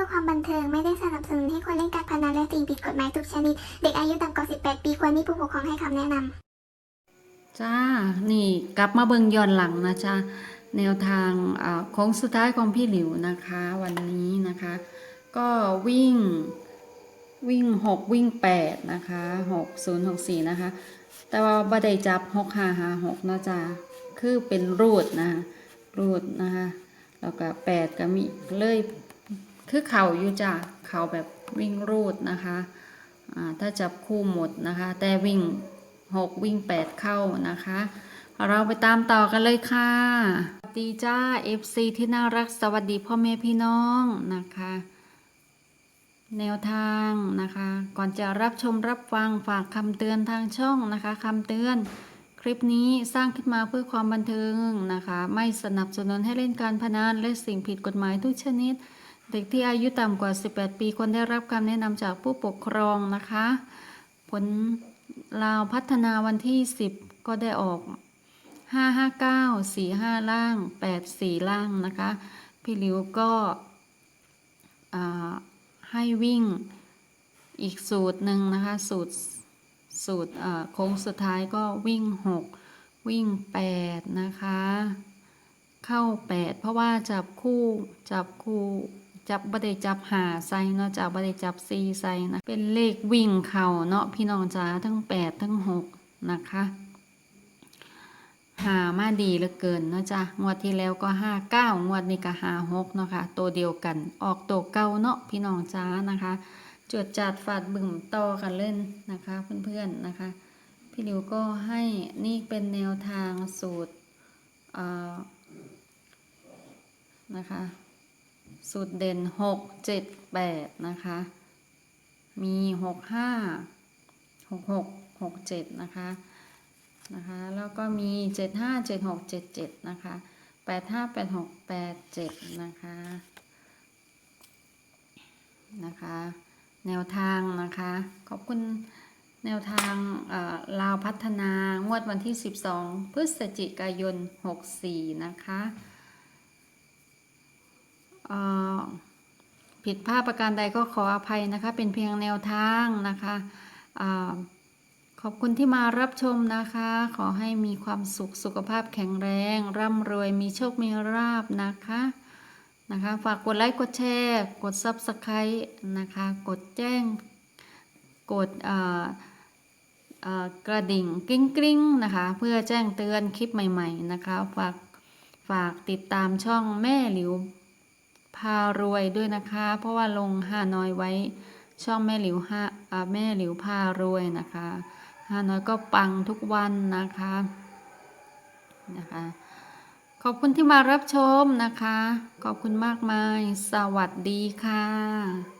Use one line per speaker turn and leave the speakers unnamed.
ื่อความบันเทิงไม่ได้สนับสนุนให้คนเล่นการพนันและสิ่งผิดกฎหมายทุกชนิด เด็กอายุต่ำกว่า 18 ปีควรมีผู้ปกครองให้คำแนะนำ
จ้า นี่กลับมาเบิงย้อนหลังนะจ้าแนวทางของสุดท้ายของพี่หลิวนะคะ วันนี้นะคะ ก็วิ่งวิ่ง 6 วิ่ง 8 นะคะ6 0 6 4 นะคะ แต่ว่าบ่ได้จับ 6 5 5 6นะจ๊ะคือเป็นรูดนะรูดนะคะ แล้วก็ 8 ก็มีเลย คือเข่าอยู่จ้ะเข่าแบบวิ่งรูดนะคะถ้าจับคู่หมดนะคะ แต่วิ่งหกวิ่งแปดเข้านะคะ เราไปตามต่อกันเลยค่ะ สวัสดีจ้า FC ที่น่ารักสวัสดีพ่อแม่พี่น้องนะคะ แนวทางนะคะ ก่อนจะรับชมรับฟังฝากคำเตือนทางช่องนะคะคำเตือนคลิปนี้สร้างขึ้นมาเพื่อความบันเทิงนะคะ ไม่สนับสนุนให้เล่นการพนันและสิ่งผิดกฎหมายทุกชนิด เด็กที่อายุต่ำกว่า 18 ปีควรได้รับคำแนะนำจากผู้ปกครองนะคะ ผลลาวพัฒนาวันที่ 10 ก็ได้ออก 559 45 ล่าง 84 ล่างนะคะ พี่หลิวก็ให้วิ่งอีกสูตรหนึ่งนะคะ สูตรสูตรโค้งสุดท้ายก็วิ่ง 6 วิ่ง 8 นะคะ เข้า 8 เพราะว่าจับคู่จับคู่ จับบัได้จับหาใส่เนาะจับบัได้จับซีใส่นะ เป็นเลขวิ่งเข่าเนาะพี่น้องจ๋าทั้ง8ทั้ง6นะคะหามาดีเหลือเกินเนาะจ้ะงวดที่แล้วก็ห้าเก้างวดนี้ก็ห้าหกเนาะค่ะตัวเดียวกันออกตัวเก่าเนาะพี่น้องจ้านะคะจวดจัดฝาดบึ่มต่อกันเล่นนะคะเพื่อนๆนะคะ พี่ลิวก็ให้นี่เป็นแนวทางสูตรนะคะ สูตรเด่นหกเจ็ดแปดนะคะ มีหกห้าหกหกหกเจ็ดนะคะนะคะ แล้วก็มีเจ็ดห้าเจ็ดหกเจ็ดเจ็ดนะคะแปดห้าแปดหกแปดเจ็ดนะคะนะคะ แนวทางนะคะ ขอบคุณแนวทางลาวพัฒนางวดวันที่ 12 พฤศจิกายน 64 นะคะ ผิดพลาดประการใดก็ขออภัยนะคะ เป็นเพียงแนวทางนะคะอขอบคุณที่มารับชมนะคะ ขอให้มีความสุขสุขภาพแข็งแรง ร่ำรวยมีโชคมีราบนะคะนะคะ ฝากกดไลค์กดแชร์ กด Subscribe นะคะ กดแจ้ง กดกระดิ่งกริ๊งกริ๊งนะคะ เพื่อแจ้งเตือนคลิปใหม่ ๆ นะคะ ฝากฝากติดตามช่องแม่หลิว พารวยด้วยนะคะ เพราะว่าลงห้าน้อยไว้ ช่องแม่หลิวห้าอ่าแม่หลิวพารวยนะคะห้าน้อยก็ปังทุกวันนะคะนะคะ ขอบคุณที่มารับชมนะคะ ขอบคุณมากมาย สวัสดีค่ะ